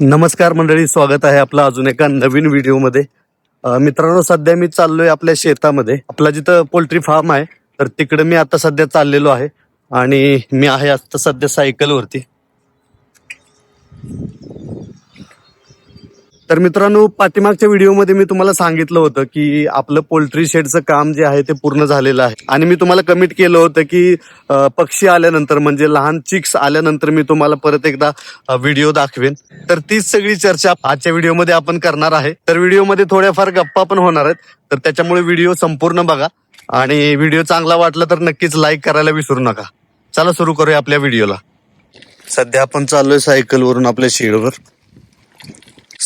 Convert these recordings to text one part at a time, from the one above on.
नमस्कार मंडळी स्वागत आहे आपलं अजून एका नवीन व्हिडिओमध्ये. मित्रांनो सध्या मी चाललोय आपल्या शेतामध्ये. आपला जिथं पोल्ट्री फार्म आहे तर तिकडे मी आता सध्या चाललेलो आहे. आणि मी आहे आता सध्या सायकलवरती. तर मित्रांनो पाठीमागच्या व्हिडिओमध्ये मी तुम्हाला सांगितलं होतं की आपलं पोल्ट्री शेडचं काम जे आहे ते पूर्ण झालेलं आहे. आणि मी तुम्हाला कमिट केलं होतं की पक्षी आल्यानंतर म्हणजे लहान चिक्स आल्यानंतर मी तुम्हाला परत एकदा व्हिडिओ दाखवेन. तर तीच सगळी चर्चा आजच्या व्हिडिओमध्ये आपण करणार आहे. तर व्हिडिओमध्ये थोड्याफार गप्पा पण होणार आहेत. तर त्याच्यामुळे व्हिडिओ संपूर्ण बघा. आणि व्हिडिओ चांगला वाटला तर नक्कीच लाईक करायला विसरू नका. चला सुरू करूया आपल्या व्हिडिओला. सध्या आपण चाललोय सायकलवरून आपल्या शेडवर.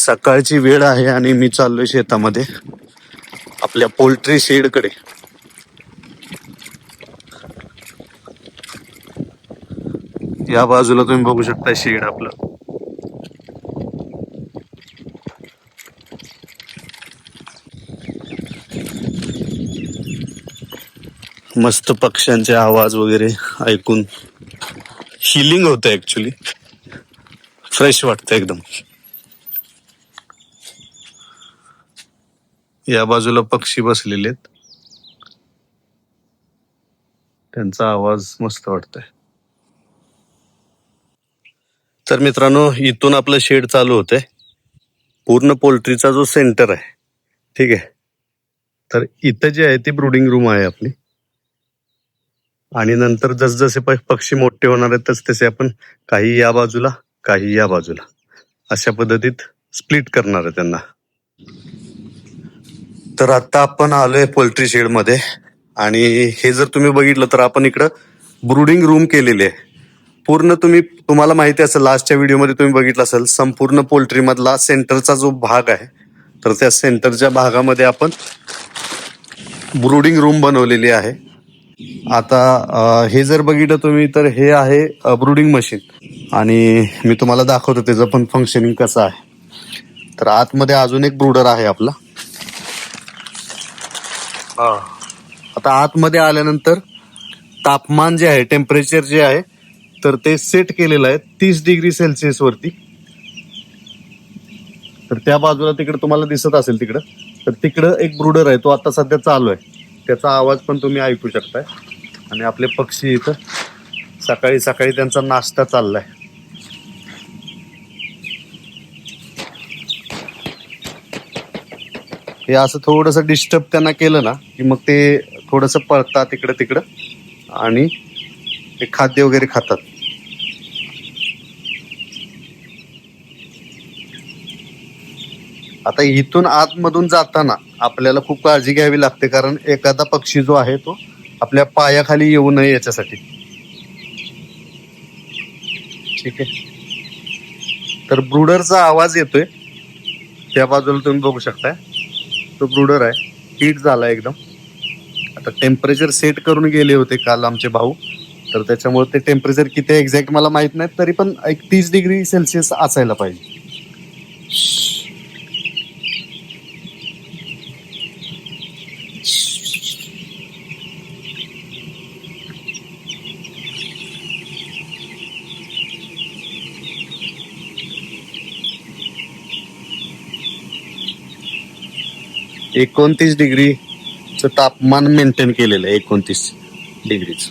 सकाळची वेळ आहे आणि मी चाललोय शेतामध्ये आपल्या पोल्ट्री शेडकडे. या बाजूला तुम्ही बघू शकता शेड आपलं. मस्त पक्ष्यांचे आवाज वगैरे ऐकून हिलिंग होतं ऍक्च्युली फ्रेश वाटतं एकदम. या बाजूला पक्षी बसलेले आहेत. त्यांचा आवाज मस्त वाटतोय. तर मित्रांनो इथून आपलं शेड चालू होतंय. पूर्ण पोल्ट्रीचा जो सेंटर आहे ठीक आहे. तर इथं जे आहे ती ब्रुडिंग रूम आहे आपली. आणि नंतर जसजसे पक्षी मोठे होणार आहेत तस तसे आपण काही या बाजूला काही या बाजूला. अशा पद्धतीत स्प्लिट करणार आहे त्यांना. तर आता आपण आलोय पोल्ट्री शेडमध्ये. आणि हे जर तुम्ही बघितलं तर आपण इकडं ब्रुडिंग रूम केलेली आहे. पूर्ण तुम्ही तुम्हाला माहिती असेल लास्टच्या व्हिडिओमध्ये तुम्ही बघितलं असेल संपूर्ण पोल्ट्रीमधला सेंटरचा जो भाग आहे तर त्या सेंटरच्या भागामध्ये आपण ब्रुडिंग रूम बनवलेली आहे. आता हे जर बघितलं तुम्ही तर हे आहे ब्रुडिंग मशीन. आणि मी तुम्हाला दाखवतो त्याचं पण फंक्शनिंग कसं आहे. तर आतमध्ये अजून एक ब्रुडर आहे आपला. आता आतमध्ये आल्यानंतर तापमान जे आहे टेम्परेचर जे आहे तर ते सेट केलेलं आहे तीस डिग्री सेल्सिअस वरती. तर त्या बाजूला तिकडे तुम्हाला दिसत असेल तिकडं तर तिकडं एक ब्रुडर आहे तो आता सध्या चालू आहे. त्याचा आवाज पण तुम्ही ऐकू शकताय. आणि आपले पक्षी इथं सकाळी सकाळी त्यांचा नाश्ता चाललाय. हे असं थोडंसं डिस्टर्ब त्यांना केलं ना की मग ते थोडंसं पळतात इकडं तिकडं आणि ते खाद्य वगैरे खातात. आता इथून आतमधून जाताना आपल्याला खूप काळजी घ्यावी लागते कारण एखादा पक्षी जो आहे तो आपल्या पायाखाली येऊ नये याच्यासाठी. ठीक आहे? तर ब्रुडरचा आवाज येतोय. त्या बाजूला तुम्ही बघू शकताय. तो ब्रुडर आहे. हीट झाला एकदम. आता टेम्परेचर सेट करून गेले होते काल आमचे भाऊ. तर त्याच्यामुळे ते टेम्परेचर किती एक्झॅक्ट मला माहीत नाही तरी पण एक तीस डिग्री सेल्सिअस असायला पाहिजे. एकोणतीस डिग्रीचं तापमान मेंटेन केलेलं आहे एकोणतीस डिग्रीचं.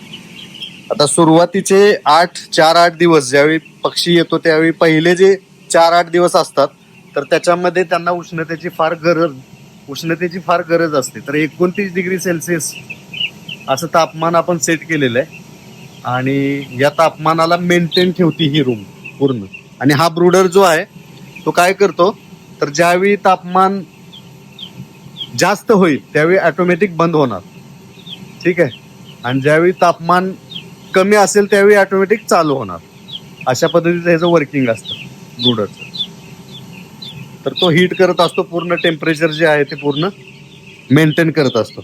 आता सुरुवातीचे आठ चार आठ दिवस ज्यावेळी पक्षी येतो त्यावेळी पहिले जे चार आठ दिवस असतात तर त्याच्यामध्ये त्यांना उष्णतेची फार गरज उष्णतेची फार गरज असते. तर एकोणतीस डिग्री सेल्सिअस असं तापमान आपण सेट केलेलं आहे. आणि या तापमानाला मेंटेन ठेवती ही रूम पूर्ण. आणि हा ब्रुडर जो आहे तो काय करतो? तर ज्यावेळी तापमान जास्त होईल त्यावेळी ऑटोमॅटिक बंद होणार. ठीक आहे? आणि ज्यावेळी तापमान कमी असेल त्यावेळी ऑटोमॅटिक चालू होणार. अशा पद्धतीचं ह्याचं वर्किंग असतं ब्रुडरचं तर तो हीट करत असतो पूर्ण टेम्परेचर जे आहे ते पूर्ण मेंटेन करत असतो.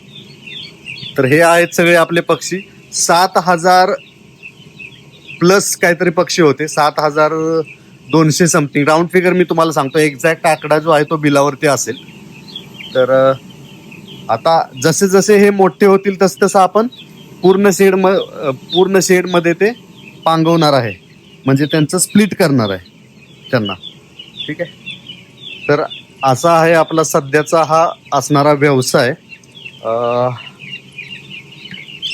तर हे आहेत सगळे आपले पक्षी. सात हजार प्लस काहीतरी पक्षी होते. सात हजार दोनशे समथिंग राऊंड फिगर मी तुम्हाला सांगतो. एक्झॅक्ट आकडा जो आहे तो बिलावरती असेल. तर आता जसे जसे हे मोठे होतील तस तसं आपण पूर्ण शेड म पूर्ण शेडमध्ये ते पांगवणार आहे. म्हणजे त्यांचं स्प्लिट करणार आहे त्यांना. ठीक आहे? तर असा आहे आपला सध्याचा हा असणारा व्यवसाय.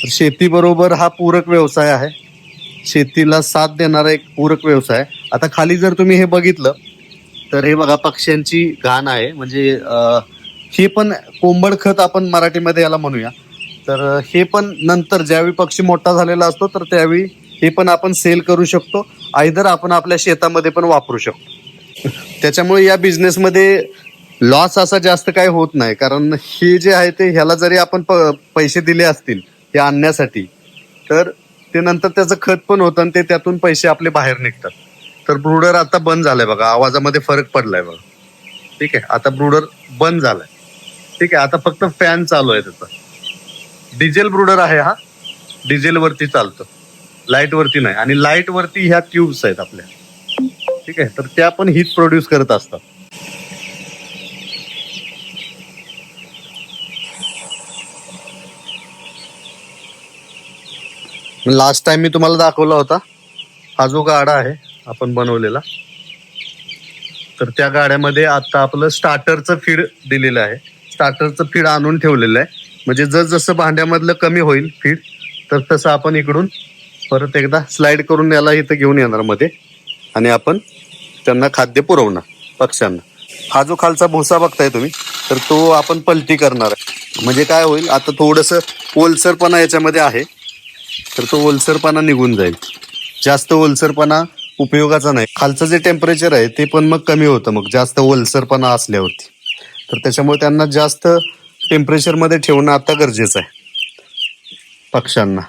शेतीबरोबर हा पूरक व्यवसाय आहे. शेतीला साथ देणारा एक पूरक व्यवसाय. आता खाली जर तुम्ही हे बघितलं तर हे बघा पक्ष्यांची घाण आहे. म्हणजे हे पण कोंबड खत आपण मराठीमध्ये याला म्हणूया. तर हे पण नंतर ज्यावेळी पक्षी मोठा झालेला असतो तर त्यावेळी हे पण आपण सेल करू शकतो. आयदर आपण आपल्या शेतामध्ये पण वापरू शकतो. त्याच्यामुळे या बिझनेसमध्ये लॉस असा जास्त काय होत नाही. कारण हे जे आहे ते ह्याला जरी आपण प- पैसे दिले असतील हे आणण्यासाठी तर ते नंतर त्याचं खत पण होतं आणि ते त्यातून पैसे आपले बाहेर निघतात. तर ब्रुडर आता बंद झालाय बघा. आवाजामध्ये फरक पडलाय बघा. ठीक आहे. आता ब्रुडर बंद झालाय. ठीक आहे आता फक्त फॅन चालू आहे त्याचा. डिझेल ब्रुडर आहे हा. डिझेल वरती चालतो. लाइट वरती नाही. आणि लाइट वरती ह्या ट्यूब्स आहेत आपल्या. ठीक आहे तर त्या पण हीट प्रोड्यूस करत असतात. लास्ट टाइम मी तुम्हाला दाखवला होता हा जो गाडा आहे आपण बनवलेला. तर त्या गाड्यामध्ये आता आपलं स्टार्टरचं फीड दिलेलं आहे. स्टार्टरचं फीड आणून ठेवलेलं आहे. म्हणजे जस जसं भांड्यामधलं कमी होईल फीड तर तसं आपण इकडून परत एकदा स्लाइड करून याला इथं घेऊन येणार मध्ये. आणि आपण त्यांना खाद्य पुरवणार पक्ष्यांना. हा जो खालचा भुसा बघताय तुम्ही तर तो आपण पलटी करणार आहे. म्हणजे काय होईल आता थोडस ओलसरपणा याच्यामध्ये आहे तर तो ओलसरपणा निघून जाईल. जास्त ओलसरपणा उपयोगाचा नाही. खालचं जे टेम्परेचर आहे ते पण मग कमी होतं मग जास्त ओलसरपणा असल्यावरती. तर त्याच्यामुळे त्यांना जास्त टेम्परेचरमध्ये ठेवणं आता गरजेचं आहे. पक्ष्यांना.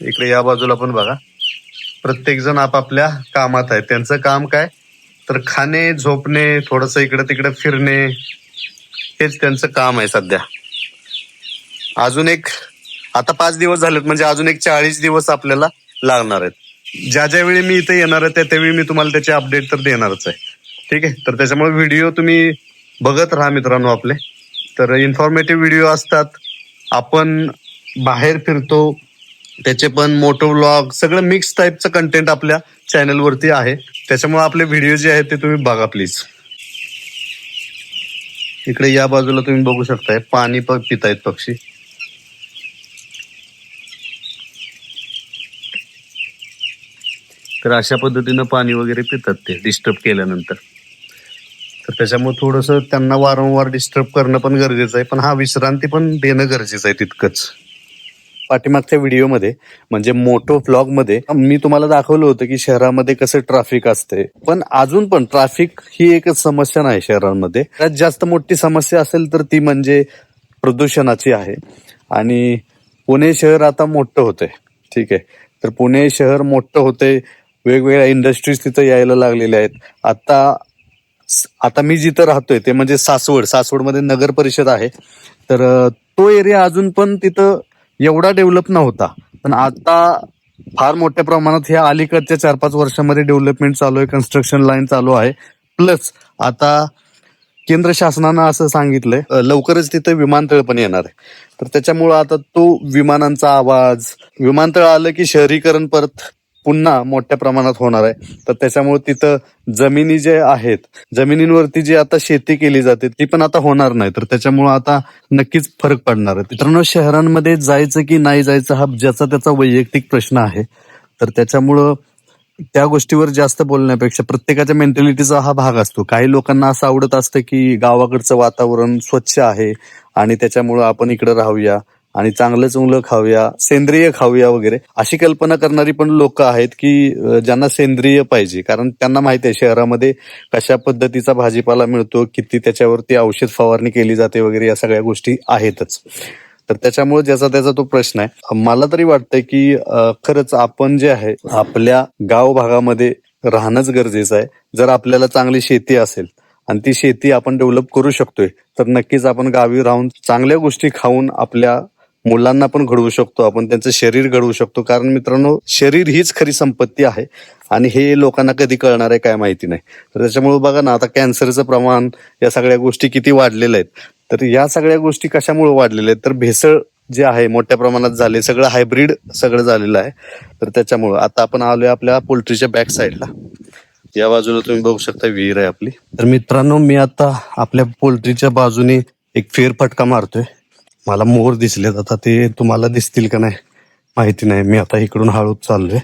इकडे या बाजूला पण बघा. प्रत्येकजण आपापल्या कामात आहे त्यांचं काम काय? तर खाणे झोपणे थोडंसं इकडं तिकडे फिरणे हेच त्यांचं काम आहे सध्या. अजून एक आता पाच दिवस झालेत म्हणजे अजून एक चाळीस दिवस आपल्याला लागणार आहेत. ज्या ज्या वेळी मी इथे येणार आहे त्या त्यावेळी मी तुम्हाला त्याचे अपडेट तर देणारच आहे. ठीक आहे? तर त्याच्यामुळे व्हिडिओ तुम्ही बघत राहा मित्रांनो आपले. तर इन्फॉर्मेटिव्ह व्हिडिओ असतात. आपण बाहेर फिरतो. त्याचे पण मोटो व्लॉग सगळं मिक्स टाईपचं कंटेंट आपल्या चॅनलवरती आहे. त्याच्यामुळे आपले व्हिडिओ जे आहेत ते तुम्ही बघा प्लीज इकडे या बाजूला तुम्ही बघू शकताय. पाणी पण पितायत पक्षी. तर अशा पद्धतीनं पाणी वगैरे पितात ते डिस्टर्ब केल्यानंतर. तर त्याच्यामुळे थोडस त्यांना वारंवार डिस्टर्ब करणं पण गरजेचं आहे. पण हा विश्रांती पण देणं गरजेचं आहे तितकंच. पाठीमागच्या व्हिडिओमध्ये म्हणजे मोटो ब्लॉगमध्ये मी तुम्हाला दाखवलं होतं की शहरामध्ये कसं ट्रॅफिक असते. पण अजून पण ट्रॅफिक ही एकच समस्या नाही शहरांमध्ये. त्यात जास्त मोठी समस्या असेल तर ती म्हणजे प्रदूषणाची आहे. आणि पुणे शहर आता मोठं होतंय. ठीक आहे. तर पुणे शहर मोठं होते वेगवेगळ्या इंडस्ट्रीज तिथं यायला लागलेल्या आहेत. आता आता मी जिथं राहतोय ते म्हणजे सासवड सासवडमध्ये नगर परिषद आहे. तर तो एरिया अजून पण तिथं एवढा डेव्हलप नव्हता. पण आता फार मोठ्या प्रमाणात ह्या अलीकडच्या चार पाच वर्षामध्ये डेव्हलपमेंट चालू आहे कन्स्ट्रक्शन लाईन चालू आहे. प्लस आता केंद्र शासनानं असं सांगितलंय लवकरच तिथं विमानतळ पण येणार आहे. तर त्याच्यामुळं आता तो विमानांचा आवाज विमानतळ आलं की शहरीकरण परत पुन्हा मोठ्या प्रमाणात होणार आहे. तर त्याच्यामुळे तिथं जमिनी जे आहेत जमिनींवरती जी आता शेती केली जाते ती पण आता होणार नाही. तर त्याच्यामुळे आता नक्कीच फरक पडणार आहे. मित्रांनो शहरांमध्ये जायचं की नाही जायचं हा ज्याचा त्याचा वैयक्तिक प्रश्न आहे. तर त्याच्यामुळं त्या गोष्टीवर जास्त बोलण्यापेक्षा प्रत्येकाच्या मेंटॅलिटीचा हा भाग असतो. काही लोकांना असं आवडत असतं की गावाकडचं वातावरण स्वच्छ आहे आणि त्याच्यामुळं आपण इकडे राहूया. आणि चांगलं चुंगलं खाऊया सेंद्रिय खाऊया वगैरे. अशी कल्पना करणारी पण लोक आहेत की ज्यांना सेंद्रिय पाहिजे. कारण त्यांना माहिती आहे शहरामध्ये कशा पद्धतीचा भाजीपाला मिळतो किती त्याच्यावरती औषध फवारणी केली जाते वगैरे या सगळ्या गोष्टी आहेतच. तर त्याच्यामुळे ज्याचा त्याचा तो प्रश्न आहे. मला तरी वाटतंय की खरंच आपण जे आहे आपल्या गाव भागामध्ये राहणंच गरजेचं आहे. जर आपल्याला चांगली शेती असेल आणि ती शेती आपण डेव्हलप करू शकतोय तर नक्कीच आपण गावी राहून चांगल्या गोष्टी खाऊन आपल्या मुलांना पण घडवू शकतो आपण त्यांचं शरीर घडवू शकतो. कारण मित्रांनो शरीर हीच खरी संपत्ती आहे आणि हे लोकांना कधी कळणार आहे काय माहिती नाही. तर त्याच्यामुळे बघा ना आता कॅन्सरचं प्रमाण या सगळ्या गोष्टी किती वाढलेल्या आहेत. तर या सगळ्या गोष्टी कशामुळे वाढलेल्या आहेत? तर भेसळ जे आहे मोठ्या प्रमाणात झाले सगळं हायब्रिड सगळं झालेलं आहे. तर त्याच्यामुळं आता आपण आलोय आपल्या पोल्ट्रीच्या बॅक साईडला. या बाजूला तुम्ही बघू शकता विहीर आहे आपली. तर मित्रांनो मी आता आपल्या पोल्ट्रीच्या बाजूने एक फेरफटका मारतोय. मला मोर दिसलेत. आता ते तुम्हाला दिसतील का नाही माहिती नाही. मी आता इकडून हळूच चाललोय.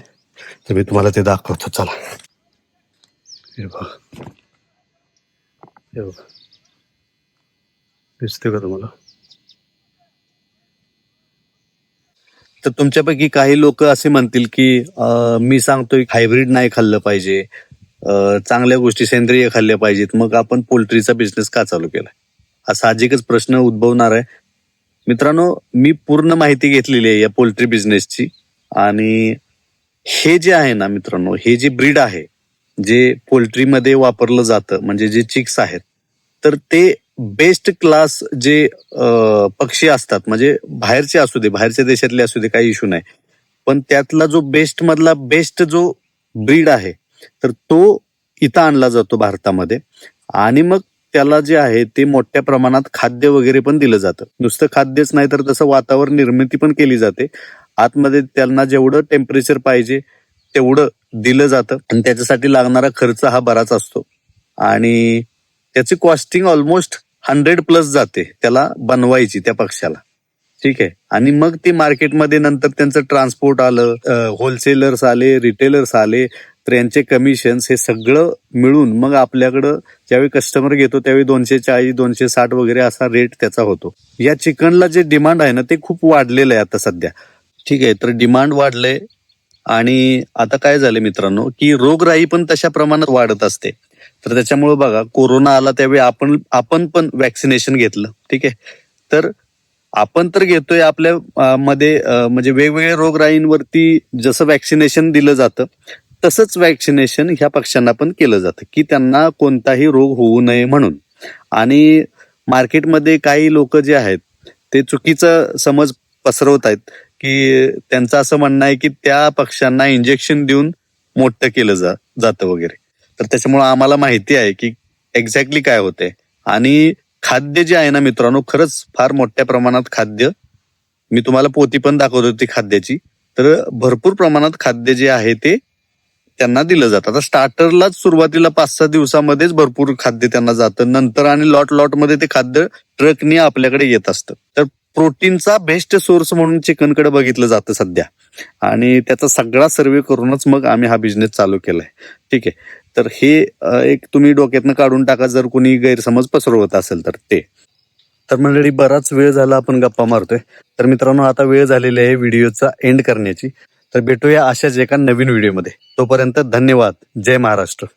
तर मी तुम्हाला ते दाखवतो. चला. हे बघा. हे बघा. दिसते का तुम्हाला? तर तुमच्यापैकी काही लोक असे म्हणतील की अं, मी सांगतोय हायब्रिड नाही खाल्लं पाहिजे. चांगल्या गोष्टी सेंद्रिय खाल्ल्या पाहिजेत. मग आपण पोल्ट्रीचा बिझनेस का चालू केला हा साहजिकच प्रश्न उद्भवणार आहे. मित्रांनो मी पूर्ण माहिती घेतलेली आहे या पोल्ट्री बिझनेसची. आणि हे जे आहे ना मित्रांनो हे जे ब्रीड आहे जे पोल्ट्रीमध्ये वापरलं जातं म्हणजे जे चिक्स आहेत तर ते बेस्ट क्लास जे पक्षी असतात म्हणजे बाहेरचे असू दे बाहेरच्या देशातले असू दे काही इश्यू नाही. पण त्यातला जो बेस्ट मधला बेस्ट जो ब्रीड आहे तर तो इथं आणला जातो भारतामध्ये. आणि मग त्याला जे आहे ते मोठ्या प्रमाणात खाद्य वगैरे पण दिलं जातं. नुसतं खाद्यच नाही तर तसं वातावरण निर्मिती पण केली जाते. आतमध्ये त्यांना जेवढं टेम्परेचर पाहिजे तेवढं दिलं जातं. आणि त्याच्यासाठी लागणारा खर्च हा बराच असतो. आणि त्याची कॉस्टिंग ऑलमोस्ट हंड्रेड प्लस जाते त्याला बनवायची त्या पक्षाला. ठीक आहे. आणि मग ती मार्केटमध्ये नंतर त्यांचं ट्रान्सपोर्ट आलं होलसेलर्स आले रिटेलर्स आले तर यांचे कमिशन्स हे सगळं मिळून मग आपल्याकडं ज्यावेळी कस्टमर घेतो त्यावेळी दोनशे चाळीस दोनशे साठ वगैरे असा रेट त्याचा होतो. या चिकनला जे डिमांड आहे ना ते खूप वाढलेलं आहे आता सध्या. ठीक आहे तर डिमांड वाढलंय आणि आता काय झालं मित्रांनो की रोगराई पण तशा प्रमाणात वाढत असते. तर त्याच्यामुळे बघा कोरोना आला त्यावेळी आपण आपण पण वॅक्सिनेशन घेतलं. ठीक आहे? तर आपण तर घेतोय आपल्या मध्ये म्हणजे वेगवेगळ्या रोगराईंवरती जसं वॅक्सिनेशन दिलं जातं तसंच वॅक्सिनेशन ह्या पक्ष्यांना पण केलं जातं की त्यांना कोणताही रोग होऊ नये म्हणून. आणि मार्केटमध्ये काही लोक जे आहेत ते चुकीचं समज पसरवत आहेत की त्यांचं असं म्हणणं आहे की त्या पक्ष्यांना इंजेक्शन देऊन मोठं केलं जा जातं वगैरे. तर त्याच्यामुळे आम्हाला माहिती आहे की एक्झॅक्टली काय होते आणि खाद्य जे आहे ना मित्रांनो खरंच फार मोठ्या प्रमाणात खाद्य मी तुम्हाला पोती पण दाखवत होती खाद्याची तर भरपूर प्रमाणात खाद्य जे आहे ते त्यांना दिलं जातं. आता स्टार्टरलाच सुरुवातीला पाच सहा दिवसामध्येच भरपूर खाद्य त्यांना जातं. नंतर आणि लॉट लॉटमध्ये ते खाद्य ट्रकने आपल्याकडे येत असतं. तर प्रोटीनचा बेस्ट सोर्स म्हणून चिकनकडे बघितलं जातं सध्या. आणि त्याचा सगळा सर्वे करूनच मग आम्ही हा बिझनेस चालू केलाय. ठीक आहे. तर हे एक तुम्ही डोक्यातनं काढून टाका जर कोणी गैरसमज पसरवत असेल तर ते. तर मंडळी बराच वेळ झाला आपण गप्पा मारतोय. तर मित्रांनो आता वेळ झालेली आहे व्हिडिओचा एंड करण्याची. तर भेटूया अशाच एका नवीन व्हिडिओमध्ये. तोपर्यंत धन्यवाद. जय महाराष्ट्र.